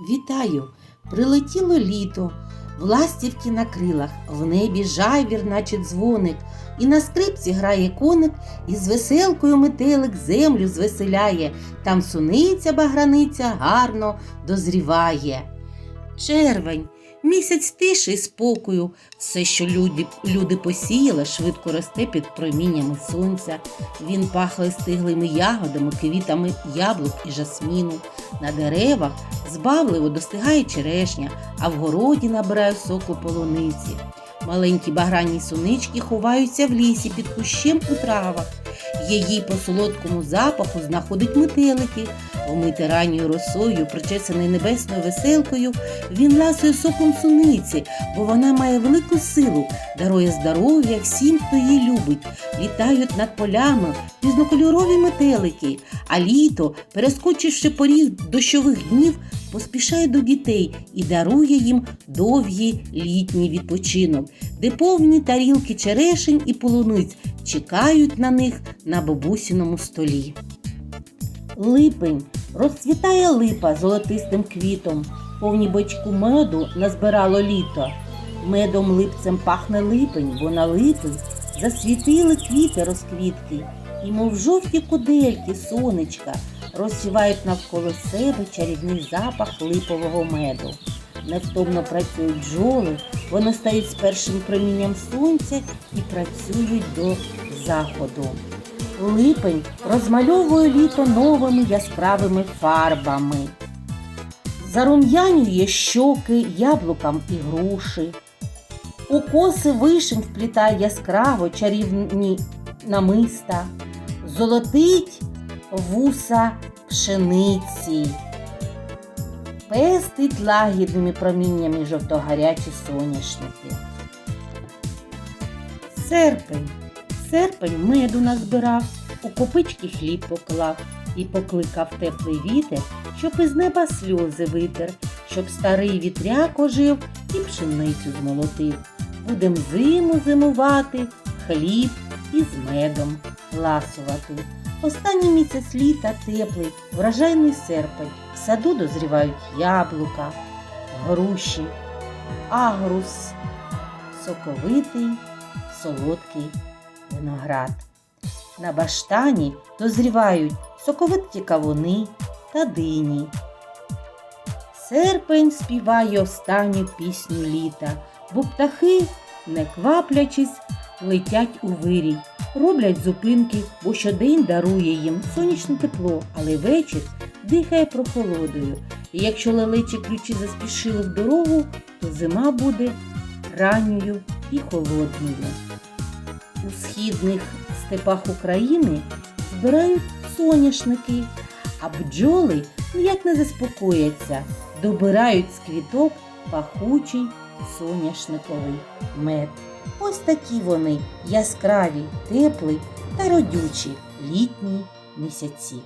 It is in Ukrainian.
Вітаю! Прилетіло літо, в ластівки на крилах, в небі жайвір, наче дзвоник, і на скрипці грає коник, і з веселкою метелик землю звеселяє, там суниця баграниця гарно дозріває. Червень, місяць тиші й спокою, все, що люди, люди посіяли, швидко росте під проміннями сонця. Він пахле стиглими ягодами, квітами яблук і жасміну. На деревах збавливо достигає черешня, а в городі набирає соку полуниці. Маленькі багранні сунички ховаються в лісі під кущем у травах. Її по солодкому запаху знаходить метелики. Омити ранньою росою, причесаний небесною веселкою, він ласує соком суниці, бо вона має велику силу, дарує здоров'я всім, хто її любить. Літають над полями різнокольорові метелики, а літо, перескочивши поріг дощових днів, поспішає до дітей і дарує їм довгий літній відпочинок, де повні тарілки черешень і полуниць чекають на них на бабусіному столі. Липень розцвітає липа золотистим квітом, повні бочку меду назбирало літо. Медом липцем пахне липень, бо на липи засвітили квіти розквітки, і, мов жовті кудельки сонечка, розсівають навколо себе чарівний запах липового меду. Невтомно працюють бджоли, вони стають з першим промінням сонця і працюють до заходу. Липень розмальовує літо новими яскравими фарбами. Зарум'янює щоки яблукам і груші. У коси вишень вплітає яскраво чарівні намиста, золотить вуса пшениці, пестить лагідними проміннями жовтогарячі соняшники. Серпень. Серпень меду назбирав, у копички хліб поклав і покликав теплий вітер, щоб із неба сльози витер, щоб старий вітряк ожив і пшеницю змолотив. Будем зиму зимувати, хліб із медом ласувати. Останній місяць літа теплий, врожайний серпень. В саду дозрівають яблука, груші, агрус, соковитий, солодкий виноград. На баштані дозрівають соковиті кавуни та дині. Серпень співає останню пісню літа, бо птахи, не кваплячись, летять у вирій, роблять зупинки, бо щодень дарує їм сонячне тепло, але вечір дихає прохолодою. І якщо лелечі ключі заспішили в дорогу, то зима буде ранньою і холодною. У східних степах України збирають соняшники, а бджоли ніяк не заспокояться, добирають з квіток пахучий соняшниковий мед. Ось такі вони яскраві, теплі та родючі літні місяці.